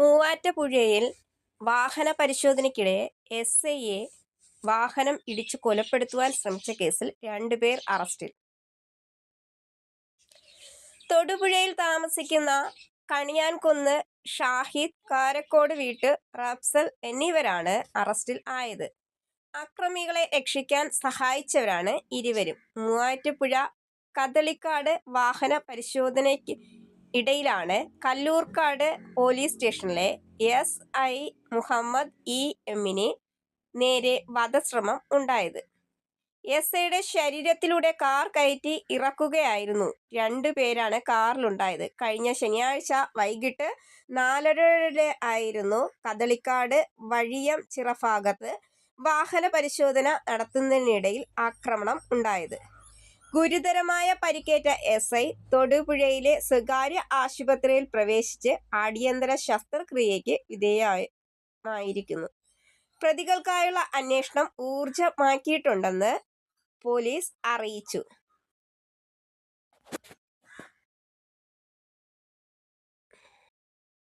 മൂവാറ്റുപുഴയിൽ വാഹന പരിശോധനയ്ക്കിടെ എസ് ഐയെ വാഹനം ഇടിച്ചു കൊലപ്പെടുത്തുവാൻ ശ്രമിച്ച കേസിൽ രണ്ടുപേർ അറസ്റ്റിൽ. തൊടുപുഴയിൽ താമസിക്കുന്ന കണിയാൻകുന്ന് ഷാഹിദ് കാരക്കോട് വീട്ട് റബ്സൽ എന്നിവരാണ് അറസ്റ്റിൽ ആയത്. അക്രമികളെ രക്ഷിക്കാൻ സഹായിച്ചവരാണ് ഇരുവരും. മൂവാറ്റുപുഴ കദളിക്കാട് വാഹന പരിശോധനയ്ക്ക് ഇടയിലാണ് കല്ലൂർക്കാട് പോലീസ് സ്റ്റേഷനിലെ എസ് ഐ മുഹമ്മദ് ഇ എമ്മിന് നേരെ വധശ്രമം ഉണ്ടായത്. എസ് ഐയുടെ ശരീരത്തിലൂടെ കാർ കയറ്റി ഇറക്കുകയായിരുന്നു. രണ്ടു പേരാണ് കാറിലുണ്ടായത്. കഴിഞ്ഞ ശനിയാഴ്ച വൈകിട്ട് നാലരയുടെ ആയിരുന്നു കദളിക്കാട് വഴിയം ചിറഭാഗത്ത് വാഹന പരിശോധന നടത്തുന്നതിനിടയിൽ ആക്രമണം ഉണ്ടായത്. ഗുരുതരമായ പരിക്കേറ്റ എസ് ഐ തൊടുപുഴയിലെ സ്വകാര്യ ആശുപത്രിയിൽ പ്രവേശിച്ച് അടിയന്തര ശസ്ത്രക്രിയയ്ക്ക് വിധേയമായിരിക്കുന്നു പ്രതികൾക്കായുള്ള അന്വേഷണം ഊർജമാക്കിയിട്ടുണ്ടെന്ന് പോലീസ് അറിയിച്ചു.